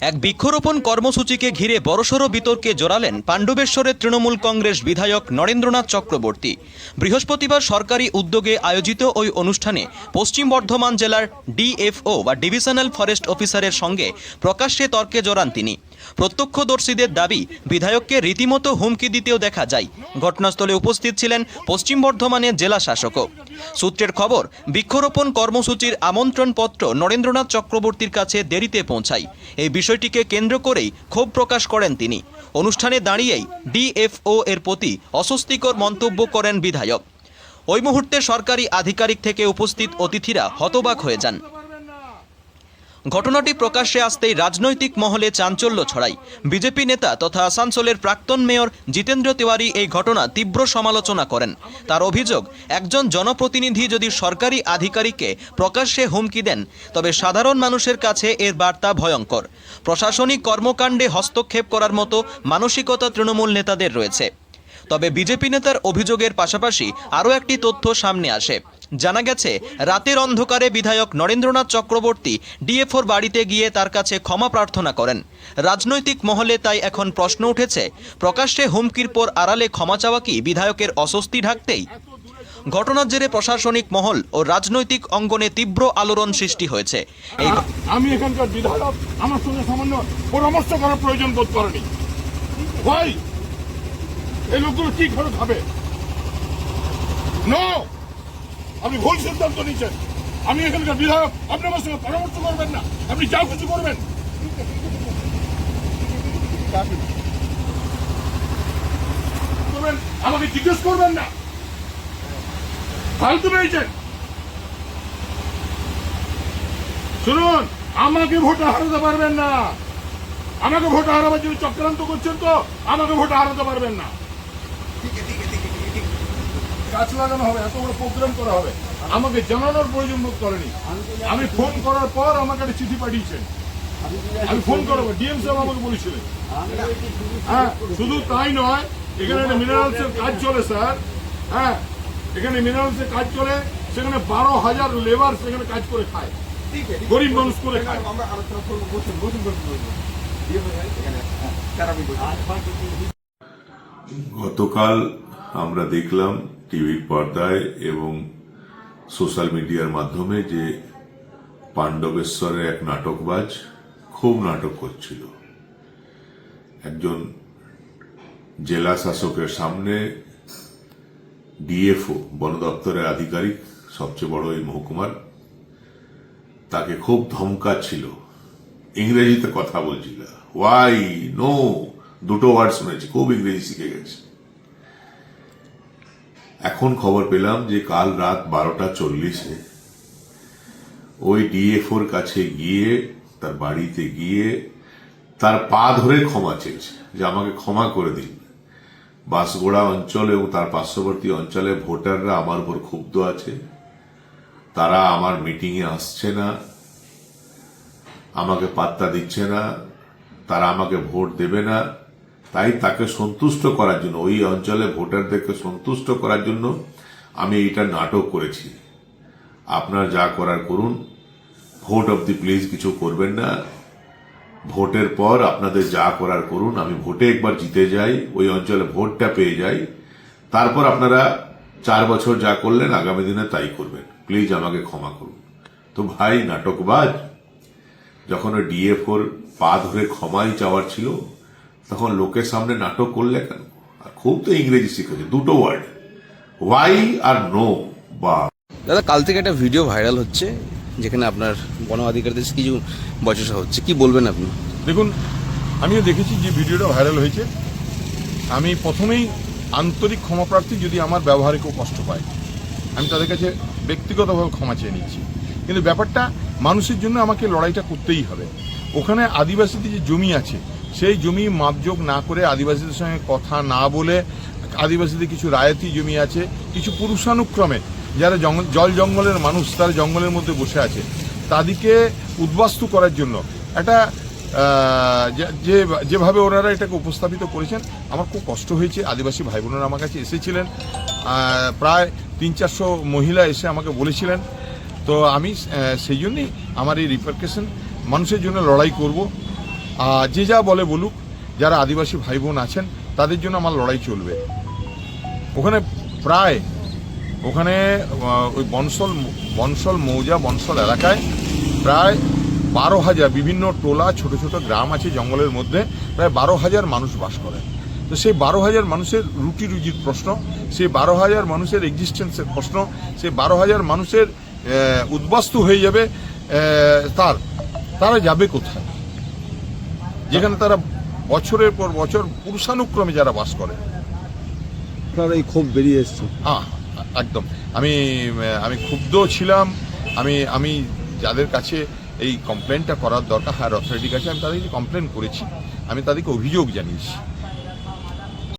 এক বৃক্ষরোপণ কর্মসূচিকে ঘিরে বড়সড় বিতর্কে জড়ালেন পাণ্ডবেশ্বরের তৃণমূল কংগ্রেস বিধায়ক নরেন্দ্রনাথ চক্রবর্তী। বৃহস্পতিবার সরকারি উদ্যোগে আয়োজিত ওই অনুষ্ঠানে পশ্চিম বর্ধমান জেলার ডিএফও বা ডিভিশনাল ফরেস্ট অফিসারের সঙ্গে প্রকাশ্যে তর্কে জড়ান তিনি। প্রত্যক্ষদর্শীদের দাবি, বিধায়ককে রীতিমতো হুমকি দিতেও দেখা যায়। ঘটনাস্থলে উপস্থিত ছিলেন পশ্চিম বর্ধমানের জেলা শাসকও। সূত্রের খবর, বৃক্ষরোপণ কর্মসূচির আমন্ত্রণপত্র নরেন্দ্রনাথ চক্রবর্তীর কাছে দেরিতে পৌঁছায়। এই বিষয়টিকে কেন্দ্র করেই ক্ষোভ প্রকাশ করেন তিনি। অনুষ্ঠানে দাঁড়িয়েই ডিএফও এর প্রতি অস্বস্তিকর মন্তব্য করেন বিধায়ক। ওই মুহূর্তে সরকারি আধিকারিক থেকে উপস্থিত অতিথিরা হতবাক হয়ে যান। ঘটনাটি প্রকাশ্যে আসতেই রাজনৈতিক মহলে চাঞ্চল্য ছড়ায় বিজেপি নেতা তথা আসানসোলের প্রাক্তন মেয়র জিতেন্দ্র তিওয়ারি এই ঘটনা তীব্র সমালোচনা করেন। তার অভিযোগ, একজন জনপ্রতিনিধি যদি সরকারি আধিকারিককে প্রকাশ্যে হুমকি দেন, তবে সাধারণ মানুষের কাছে এর বার্তা ভয়ঙ্কর। প্রশাসনিক কর্মকাণ্ডে হস্তক্ষেপ করার মতো মানসিকতা তৃণমূল নেতাদের রয়েছে। তবে বিজেপি নেতার অভিযোগের পাশাপাশি আরও একটি তথ্য সামনে আসে। জানা গেছে, রাতের অন্ধকারে বিধায়ক নরেন্দ্রনাথ চক্রবর্তী ডিএফওর বাড়িতে গিয়ে তার কাছে ক্ষমা প্রার্থনা করেন। রাজনৈতিক মহলে তাই এখন প্রশ্ন উঠেছে, প্রকাশ্যে হুমকির পর আড়ালে ক্ষমা চাওয়া কি বিধায়কের অস্বস্তি ঢাকতেই? ঘটনার জেরে প্রশাসনিক মহল ও রাজনৈতিক অঙ্গনে তীব্র আলোড়ন সৃষ্টি হয়েছে। আমি এখানকার বিধায়ক, আমার সঙ্গে সামান্য পরামর্শ করার প্রয়োজন বোধ করেনি। ভাই, এই লোকগুলো কি নো আপনি ভুল সিদ্ধান্ত নিচ্ছেন আমি এখানকার বিধায়ক, আপনি আমার সঙ্গে পরামর্শ করবেন না। আপনি যাও কিছু করবেন। আমাকে জিজ্ঞেস করবেন না। ফালতু পেয়েছেন। শুনুন, আমাকে ভোটে হারাতে পারবেন না। আমাকে ভোটে হারাবার জন্য চক্রান্ত করছেন তো, আমাকে ভোটে হারাতে পারবেন না। গাছ লাগানো হবে, এত বড় প্রোগ্রাম করা হবে। আমাকে জানানোর প্রয়োজন বোধ করেনি। আমি ফোন করার পর আমাকে একটা চিঠি পাঠিয়েছেন। আমি ফোন করব ডিএম সাহেব আমাকে বলেছিলেন। হ্যাঁ শুধু তাই নয়, এখানে একটা মিনারেলস এর কাজ চলে, স্যার। হ্যাঁ এখানে মিনারেলস এর কাজ চলে, সেখানে বারো হাজার লেবার সেখানে কাজ করে খায়। গরিব মানুষ করে খায়। গতকাল আমরা দেখলাম টিভির পর্দায় এবং সোশ্যাল মিডিয়ার মাধ্যমে যে পাণ্ডবেশ্বরের এক নাটকবাজ খুব নাটক করছিল। একজন জেলা শাসকের সামনে ডিএফও বন দপ্তরের আধিকারিক, সবচেয়ে বড় এই মহকুমার, তাকে খুব ধমকাচ্ছিল ইংরেজিতে কথা বলছিল। ওয়াই নো দুটো ওয়ার্ড শুনেছি, খুব ইংরেজি শিখে গেছে। এখন খবর পেলাম যে কাল রাত বারোটা চল্লিশে ওই ডিএফওর কাছে গিয়ে, তার বাড়িতে গিয়ে তার পা ধরে ক্ষমা চেয়েছে যে আমাকে ক্ষমা করে দিন। বাঁশগোড়া অঞ্চল এবং তার পার্শ্ববর্তী অঞ্চলে ভোটাররা আমার উপর ক্ষুব্ধ আছে। তারা আমার মিটিংয়ে আসছে না, আমাকে পাত্তা দিচ্ছে না, তারা আমাকে ভোট দেবে না। তাই তাকে সন্তুষ্ট করার জন্য, ওই অঞ্চলে ভোটারদেরকে সন্তুষ্ট করার জন্য আমি এইটা নাটক করেছি। আপনার যা করার করুন। ভোট অব দি প্লিজ কিছু করবেন না। ভোটের পর আপনাদের যা করার করুন, আমি ভোটে একবার জিতে যাই, ওই অঞ্চলে ভোটটা পেয়ে যাই। তারপর আপনারা চার বছর যা করলেন, আগামী দিনে তাই করবেন। প্লিজ আমাকে ক্ষমা করুন। তো ভাই, নাটকবাজ, যখন ডিএফওর পা ধরে ক্ষমাই চাওয়ার ছিল তখন লোকের সামনে নাটক করলে কেন? আর খুব তো ইংরেজি শিখেছে দুটো ওয়ার্ড ওয়াই আর নো বা। দাদা কাল থেকে একটা ভিডিও ভাইরাল হচ্ছে যেখানে আপনার বন আধিকারিকদের কিছু বচসা হচ্ছে। কি বলবেন আপনি? দেখুন আমিও দেখেছি যে ভিডিওটা ভাইরাল হয়েছে। আমি প্রথমেই আন্তরিক ক্ষমাপ্রার্থী যদি আমার ব্যবহারে কেউ কষ্ট পায়। আমি তাদের কাছে ব্যক্তিগতভাবে ক্ষমা চেয়ে নিচ্ছি। কিন্তু ব্যাপারটা মানুষের জন্য আমাকে লড়াইটা করতেই হবে। ওখানে আদিবাসীদের যে জমি আছে সেই জমি মাপযোগ না করে আদিবাসীদের সঙ্গে কথা না বলে আদিবাসীদের কিছু রায়তি জমি আছে, কিছু পুরুষানুক্রমে যারা জল জঙ্গলের মানুষ, তারা জঙ্গলের মধ্যে বসে আছে, তাদেরকে উদ্বাস্তু করার জন্য একটা যে- যেভাবে ওনারা এটাকে উপস্থাপিত করেছেন, আমার খুব কষ্ট হয়েছে। আদিবাসী ভাই বোনেরা আমার কাছে এসেছিলেন প্রায় তিন চারশো মহিলা এসে আমাকে বলেছিলেন। তো আমি সেই জন্যই আমার এই রিপার্কেশন মানুষের জন্য লড়াই করব। যে যা বলে বলুক, যারা আদিবাসী ভাই বোন আছেন, তাদের জন্য আমার লড়াই চলবে। ওখানে প্রায়, ওখানে ওই বনসল বনসল মৌজা, বনসল এলাকায় প্রায় বারো হাজার বিভিন্ন টোলা, ছোট ছোট গ্রাম আছে জঙ্গলের মধ্যে, প্রায় বারো হাজার মানুষ বাস করে। তো সেই বারো হাজার মানুষের রুটি রুজির প্রশ্ন, সেই বারো হাজার মানুষের এক্সিস্টেন্সের প্রশ্ন, সেই বারো হাজার মানুষের উদ্বাস্তু হয়ে যাবে তার, তারা যাবে কোথায়? যেখানে তারা বছরের পর বছর পুরুষানুক্রমে যারা বাস করে। আপনার এই ক্ষোভ বেরিয়ে এসছে। হ্যাঁ একদম। আমি আমি ক্ষুব্ধ ছিলাম। আমি আমি যাদের কাছে এই কমপ্লেনটা করার দরকার হায়ার অথরিটির কাছে আমি তাদেরকে কমপ্লেন করেছি। আমি তাদেরকে অভিযোগ জানিয়েছি।